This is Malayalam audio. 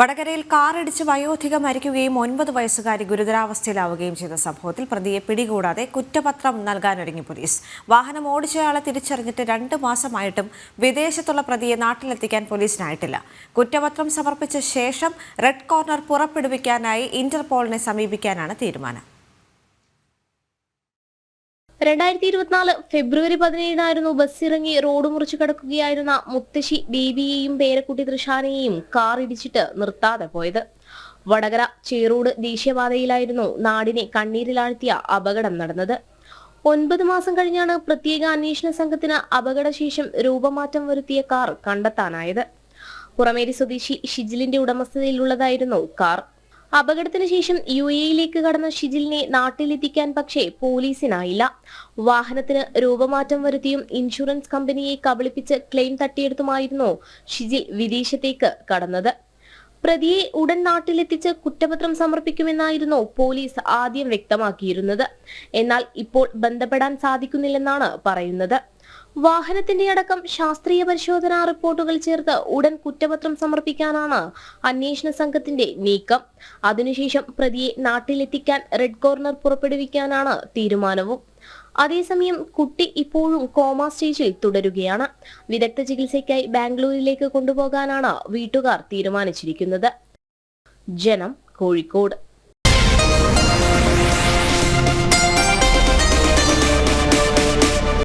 വടകരയിൽ കാറിടിച്ച് വയോധിക മരിക്കുകയും ഒൻപത് വയസ്സുകാരി ഗുരുതരാവസ്ഥയിലാവുകയും ചെയ്ത സംഭവത്തിൽ പ്രതിയെ പിടികൂടാതെ കുറ്റപത്രം നൽകാനൊരുങ്ങി പോലീസ്. വാഹനം ഓടിച്ചയാളെ തിരിച്ചറിഞ്ഞിട്ട് രണ്ട് മാസമായിട്ടും വിദേശത്തുള്ള പ്രതിയെ നാട്ടിലെത്തിക്കാൻ പോലീസിനായിട്ടില്ല. കുറ്റപത്രം സമർപ്പിച്ച ശേഷം റെഡ് കോർണർ പുറപ്പെടുവിക്കാനായി ഇന്റർപോളിനെ സമീപിക്കാനാണ് തീരുമാനം. രണ്ടായിരത്തി ഇരുപത്തിനാല് ഫെബ്രുവരി പതിനേഴിനായിരുന്നു ബസ് ഇറങ്ങി റോഡ് മുറിച്ചു കടക്കുകയായിരുന്ന മുത്തശ്ശി ബേബിയെയും പേരക്കുട്ടി തൃഷാനയെയും കാർ ഇടിച്ചിട്ട് നിർത്താതെ പോയത്. വടകര ചേറോട് ദേശീയപാതയിലായിരുന്നു നാടിനെ കണ്ണീരിലാഴ്ത്തിയ അപകടം നടന്നത്. ഒൻപത് മാസം കഴിഞ്ഞാണ് പ്രത്യേക അന്വേഷണ സംഘത്തിന് അപകടശേഷം രൂപമാറ്റം വരുത്തിയ കാർ കണ്ടെത്താനായത്. പുറമേരി സ്വദേശി ഷിജിലിന്റെ ഉടമസ്ഥതയിലുള്ളതായിരുന്നു കാർ. അപകടത്തിന് ശേഷം യു എയിലേക്ക് കടന്ന ഷിജിലിനെ നാട്ടിലെത്തിക്കാൻ പക്ഷേ പോലീസിനായില്ല. വാഹനത്തിന് രൂപമാറ്റം വരുത്തിയും ഇൻഷുറൻസ് കമ്പനിയെ കബളിപ്പിച്ച് ക്ലെയിം തട്ടിയെടുത്തുമായിരുന്നു ഷിജിൽ വിദേശത്തേക്ക് കടന്നത്. പ്രതിയെ ഉടൻ നാട്ടിലെത്തിച്ച് കുറ്റപത്രം സമർപ്പിക്കുമെന്നായിരുന്നു പോലീസ് ആദ്യം വ്യക്തമാക്കിയിരുന്നത്. എന്നാൽ ഇപ്പോൾ ബന്ധപ്പെടാൻ സാധിക്കുന്നില്ലെന്നാണ് പറയുന്നത്. വാഹനത്തിന്റെ അടക്കം ശാസ്ത്രീയ പരിശോധനാ റിപ്പോർട്ടുകൾ ചേർത്ത് ഉടൻ കുറ്റപത്രം സമർപ്പിക്കാനാണ് അന്വേഷണ സംഘത്തിന്റെ നീക്കം. അതിനുശേഷം പ്രതിയെ നാട്ടിലെത്തിക്കാൻ റെഡ് കോർണർ പുറപ്പെടുവിക്കാനാണ് തീരുമാനവും. അതേസമയം കുട്ടി ഇപ്പോഴും കോമ സ്റ്റേജിൽ തുടരുകയാണ്. വിദഗ്ധ ചികിത്സയ്ക്കായി ബാംഗ്ലൂരിലേക്ക് കൊണ്ടുപോകാനാണ് വീട്ടുകാർ തീരുമാനിച്ചിരിക്കുന്നത്. ജനം കോഴിക്കോട്.